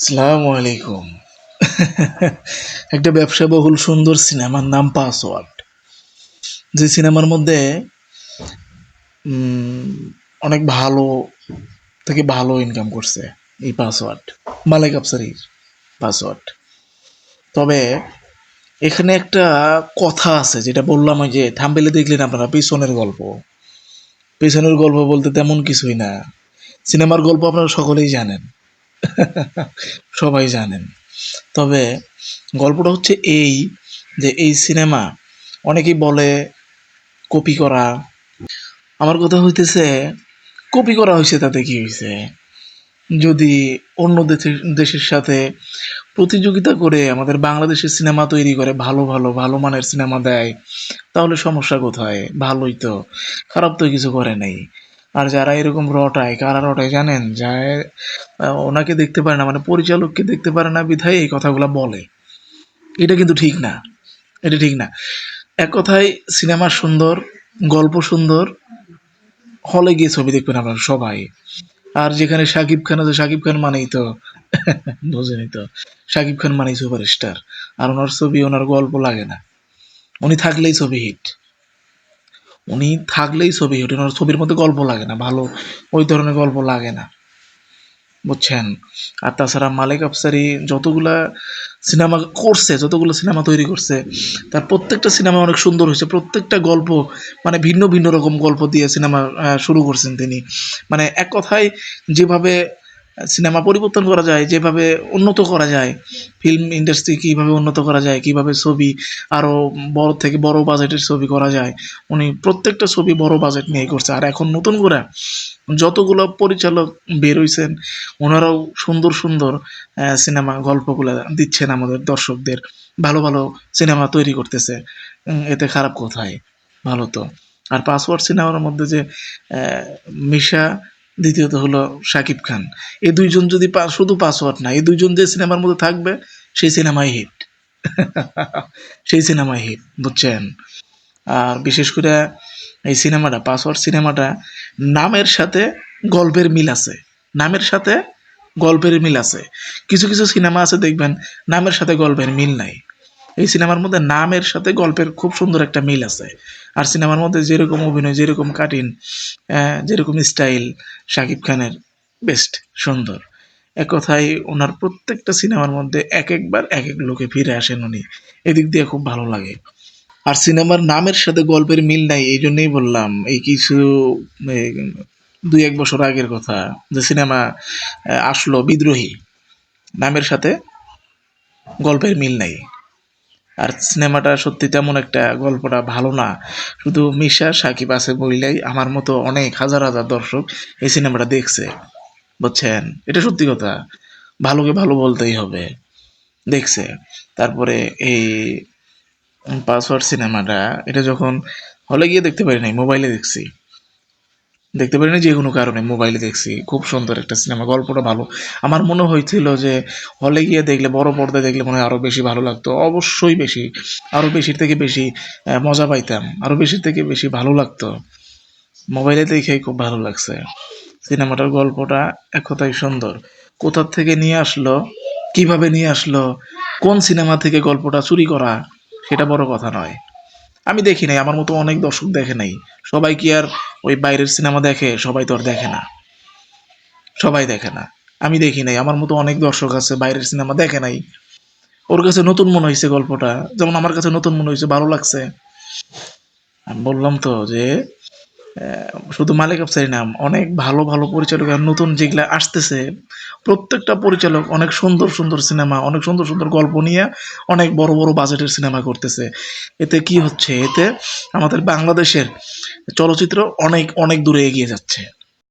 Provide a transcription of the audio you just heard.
আসসালামু আলাইকুম। একটা ব্যবসাবহুল সুন্দর সিনেমার নাম পাসওয়ার্ড। যে সিনেমার মধ্যে অনেক ভালো থেকে ভালো ইনকাম করছে এই পাসওয়ার্ড, মালিক আফসারির পাসওয়ার্ড। তবে এখানে একটা কথা আছে, যেটা বললাম ওই যে থাম্বেলে দেখলেন আপনারা, পিছনের গল্প। পিছনের গল্প বলতে তেমন কিছুই না। সিনেমার গল্প আপনারা সকলেই জানেন। সবাই জানেন। তবে গল্পটা হচ্ছে এই যে এই সিনেমা অনেকেই বলে কপি করা। আমার কথা হইতেছে, কপি করা হয়েছে তাতে কি হয়েছে যদি অন্য দেশের দেশের সাথে প্রতিযোগিতা করে আমাদের বাংলাদেশের সিনেমা তৈরি করে ভালো ভালো ভালো মানের সিনেমা দেয়, তাহলে সমস্যা কোথায়? ভালোই তো, খারাপ তো কিছু করে নাই। আর যারা এরকম রটায়, কারা রটায় জানেন? যায় ওনাকে দেখতে পারে না মানে পরিচালককে দেখতে পারে না, বিধায় এই কথাগুলো বলে। এটা কিন্তু ঠিক না। এটা ঠিক না। এক কথায়, সিনেমা সুন্দর, গল্প সুন্দর, হলে গিয়ে ছবি দেখবেন আপনারা সবাই। আর যেখানে শাকিব খান আছে, শাকিব খান মানেই তো বোঝেনি তো, শাকিব খান মানেই সুপারস্টার। আর ওনার ছবি, ওনার গল্প লাগে না। উনি থাকলেই ছবি হিট। উনি থাকলেই ছবি হিট ওনার ছবির মধ্যে গল্প লাগে না, ভালো, ওই ধরনের গল্প লাগে না, বুঝছেন? আর তাছাড়া মালিক আফসারি যতগুলা সিনেমা করছে, যতগুলো সিনেমা তৈরি করছে, তার প্রত্যেকটা সিনেমা অনেক সুন্দর হয়েছে, প্রত্যেকটা গল্প মানে ভিন্ন ভিন্ন রকম গল্প দিয়ে সিনেমা শুরু করছেন তিনি। মানে এক কথায় যেভাবে সিনেমা পরিবর্তন করা যায়, যেভাবে উন্নত করা যায় ফিল্ম ইন্ডাস্ট্রি কীভাবে উন্নত করা যায়, কীভাবে ছবি আরও বড় থেকে বড় বাজেটের ছবি করা যায়, উনি প্রত্যেকটা ছবি বড় বাজেট নিয়ে করছে। আর এখন নতুন করে যতগুলো পরিচালক বেরোইছেন ওনারাও সুন্দর সুন্দর সিনেমা গল্পগুলো দিচ্ছেন আমাদের দর্শকদের। ভালো ভালো সিনেমা তৈরি করতেছে। এতে খারাপ কোথায়? ভালো তো। আর পাসওয়ার্ড সিনেমার মধ্যে যে মিশা দ্বিতীয়ত হলো শাকিব খান। এই দুইজন যদি শুধু পাসওয়ার্ড না, এই দুইজন যে সিনেমার মধ্যে থাকবে, সেই সিনেমাই হিট সেই সিনেমাই হিট বুঝছেন? আর বিশেষ করে এই সিনেমাটা পাসওয়ার্ড সিনেমাটা নামের সাথে গল্পের মিল আছে। নামের সাথে গল্পের মিল আছে। কিছু কিছু সিনেমা আছে, দেখবেন, নামের সাথে গল্পের মিল নাই। এই সিনেমার মধ্যে নামের সাথে গল্পের খুব সুন্দর একটা মিল আছে। আর সিনেমার মধ্যে যেরকম অভিনয়, যেরকম কাটিন যেরকম স্টাইল, শাকিব খানের বেস্ট, সুন্দর। এক কথায় ওনার প্রত্যেকটা সিনেমার মধ্যে এক একবার এক এক লোকে ফিরে আসেন উনি। এদিক দিয়ে খুব ভালো লাগে। আর সিনেমার নামের সাথে গল্পের মিল নাই, এই জন্যই বললাম, এই কিছু দুই এক বছর আগের কথা, যে সিনেমা আসলো বিদ্রোহী। নামের সাথে গল্পের মিল নাই। আর সিনেমাটা সত্যি তেমন একটা গল্পটা ভালো না। শুধু মিশা, সাকিব আছে বললেই আমার মতো অনেক হাজার হাজার দর্শক এই সিনেমাটা দেখছে। বুঝছেন? এটা সত্যি কথা। ভালোকে ভালো বলতেই হবে। দেখছে। তারপরে এই পাসওয়ার্ড সিনেমাটা, এটা যখন হলে গিয়ে দেখতে পারি নাই, মোবাইলে দেখছি। দেখতে পারি না যে কোনো কারণে মোবাইলে দেখছি। খুব সুন্দর একটা সিনেমা গল্পটা ভালো। আমার মনে হয়েছিল যে হলে গিয়ে দেখলে, বড় পর্দায় দেখলে মনে হয় আরও বেশি ভালো লাগতো। অবশ্যই বেশি আরও বেশির থেকে বেশি মজা পাইতাম। আরও বেশির থেকে বেশি ভালো লাগতো। মোবাইলে দেখে খুব ভালো লাগছে। সিনেমাটার গল্পটা এক সুন্দর। কোথা থেকে নিয়ে আসলো? কীভাবে নিয়ে আসলো? কোন সিনেমা থেকে গল্পটা চুরি করা? সেটা বড় কথা নয়। আমি দেখি নাই, আমার মতো অনেক দর্শক দেখে নাই। সবাই কি আর ওই বাইরের সিনেমা দেখে? সবাই তো আর দেখে না। সবাই দেখে না। আমি দেখি নাই, আমার মতো অনেক দর্শক আছে, বাইরের সিনেমা দেখে নাই। ওর কাছে নতুন মনে হয়েছে গল্পটা। যেমন আমার কাছে নতুন মনে হয়েছে ভালো লাগছে। আমি বললাম তো যে শুধু মালিক আফসারি নাম অনেক ভালো ভালো পরিচালক আর নতুন যেগুলা আসতেছে, প্রত্যেকটা পরিচালক অনেক সুন্দর সুন্দর সিনেমা, অনেক সুন্দর সুন্দর গল্প নিয়ে অনেক বড় বড় বাজেটের সিনেমা করতেছে। এতে কি হচ্ছে? এতে আমাদের বাংলাদেশের চলচ্চিত্র অনেক অনেক দূরে এগিয়ে যাচ্ছে।